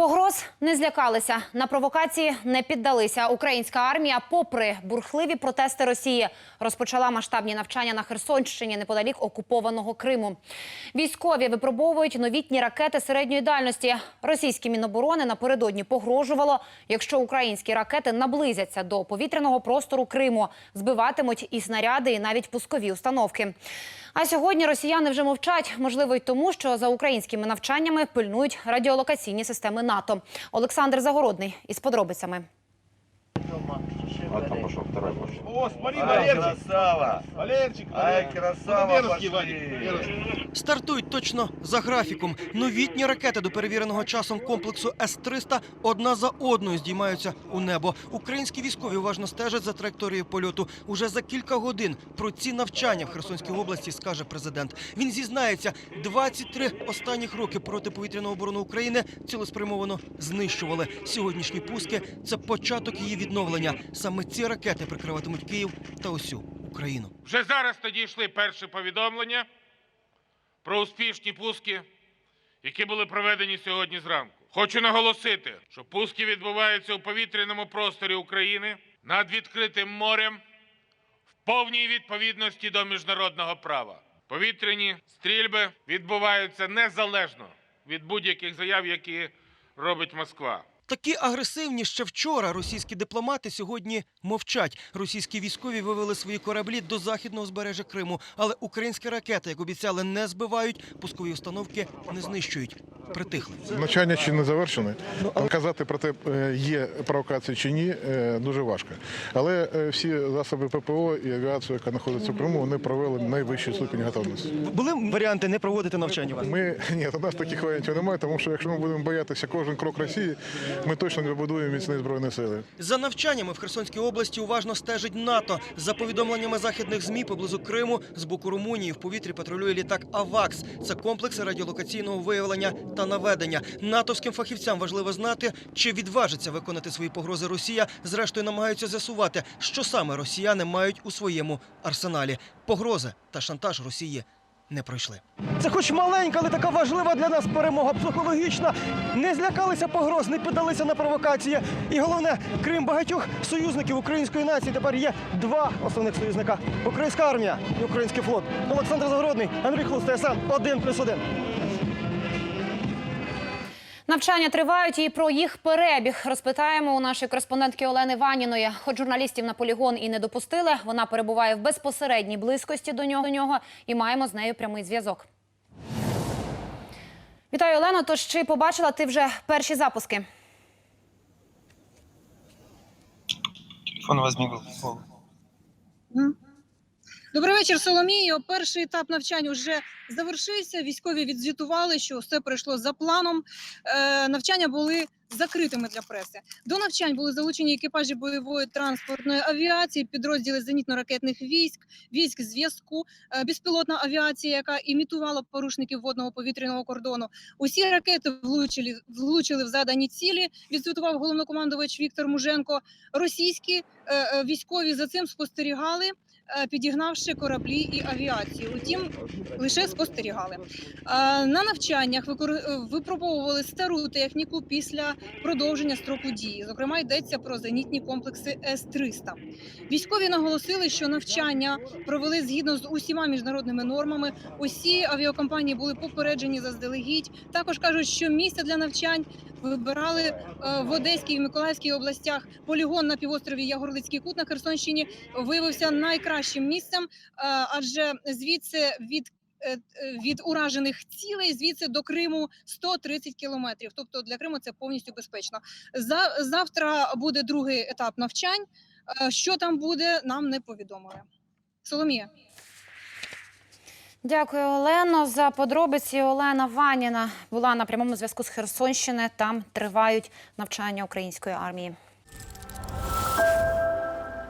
Погроз не злякалися, на провокації не піддалися. Українська армія, попри бурхливі протести Росії, розпочала масштабні навчання на Херсонщині неподалік окупованого Криму. Військові випробовують новітні ракети середньої дальності. Російські міноборони напередодні погрожувало, якщо українські ракети наблизяться до повітряного простору Криму, збиватимуть і снаряди, і навіть пускові установки. А сьогодні росіяни вже мовчать, можливо, й тому, що за українськими навчаннями пильнують радіолокаційні системи НАТО. Олександр Загородний із подробицями. Вот там пошел второй пошел. О, смотри, Ай, Валерчик. красава! Валерчик, Ай, красава, пошли. Стартують точно за графіком. Новітні ракети до перевіреного часом комплексу С-300 одна за одною здіймаються у небо. Українські військові уважно стежать за траєкторією польоту. Уже за кілька годин про ці навчання в Херсонській області скаже президент. Він зізнається, 23 останніх роки протиповітряну оборону України цілеспрямовано знищували. Сьогоднішні пуски це початок її відновлення. Саме ці ракети прикриватимуть Київ та усю Україну. Вже зараз тоді йшли перші повідомлення про успішні пуски, які були проведені сьогодні зранку. Хочу наголосити, що пуски відбуваються у повітряному просторі України над відкритим морем в повній відповідності до міжнародного права. Повітряні стрільби відбуваються незалежно від будь-яких заяв, які робить Москва. Такі агресивні ще вчора російські дипломати сьогодні мовчать. Російські військові вивели свої кораблі до західного збережжя Криму, але українські ракети, як обіцяли, не збивають, пускові установки не знищують. Притихли. Навчання ще не завершене. Казати про те, е, є провокації чи ні, е, дуже важко. Але е, всі засоби ППО і авіацію, яка знаходиться в Криму, вони провели найвищий ступінь готовності. Були варіанти не проводити навчання. вас? Ми ні, у нас таких варіантів немає, тому що якщо ми будемо боятися кожен крок Росії, ми точно не вибудуємо міцні збройні сили. За навчаннями в Херсонській області уважно стежить НАТО. За повідомленнями західних змі поблизу Криму з боку Румунії в повітрі патрулює літак АВАКС. Це комплекси радіолокаційного виявлення та наведення. Натовським фахівцям важливо знати, чи відважиться виконати свої погрози Росія. Зрештою намагаються з'ясувати, що саме росіяни мають у своєму арсеналі. Погрози та шантаж Росії не пройшли. Це хоч маленька, але така важлива для нас перемога психологічна. Не злякалися погроз, не піддалися на провокації. І головне, крім багатьох союзників української нації, тепер є два основних союзника: українська армія і український флот. Олександр Загородний, Андрій Хлус, ТСН 1+,1. Навчання тривають і про їх перебіг розпитаємо у нашої кореспондентки Олени Ваніної. Хоч журналістів на полігон і не допустили, вона перебуває в безпосередній близькості до нього, і маємо з нею прямий зв'язок. Вітаю, Олено. Тож чи побачила ти вже перші запуски? Телефон возьми. Добрий вечір, Соломію. Перший етап навчань вже завершився. Військові відзвітували, що все пройшло за планом. Е, навчання були закритими для преси. До навчань були залучені екіпажі бойової транспортної авіації, підрозділи зенітно-ракетних військ, військ зв'язку, е, безпілотна авіація, яка імітувала порушників водного повітряного кордону. Усі ракети влучили, влучили в задані цілі. Відзвітував головнокомандувач Віктор Муженко. Російські е, військові за цим спостерігали підігнавши кораблі і авіацію. Утім, лише спостерігали. Е, На навчаннях е, випробовували стару техніку після продовження строку дії. Зокрема, йдеться про зенітні комплекси С-300. Військові наголосили, що навчання провели згідно з усіма міжнародними нормами. Усі авіакомпанії були попереджені заздалегідь. Також кажуть, що місце для навчань вибирали е, в Одеській і Миколаївській областях. Полігон на півострові Ягорлицький кут на Херсонщині виявився найкращим місцем, е, адже звідси від е, від уражених цілей звідси до Криму 130 кілометрів. Тобто для Криму це повністю безпечно. Завтра буде другий етап навчань. Е, Що там буде, нам не повідомили. Соломія. Дякую, Олено. За подробиці Олена Ваніна була на прямому зв'язку з Херсонщини. Там тривають навчання української армії.